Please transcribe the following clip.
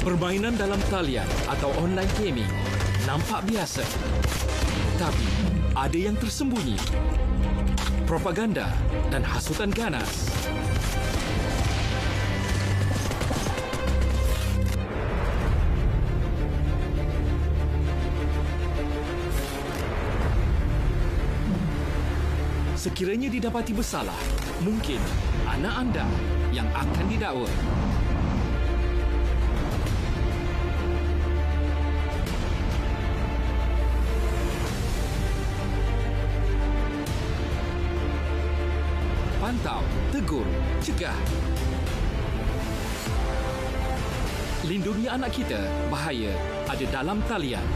Permainan dalam talian atau online gaming nampak biasa. Tapi ada yang tersembunyi. Propaganda dan hasutan ganas. Sekiranya didapati bersalah, mungkin anak anda yang akan didakwa. Pantau, tegur, cegah. Lindungi anak kita, bahaya ada dalam talian.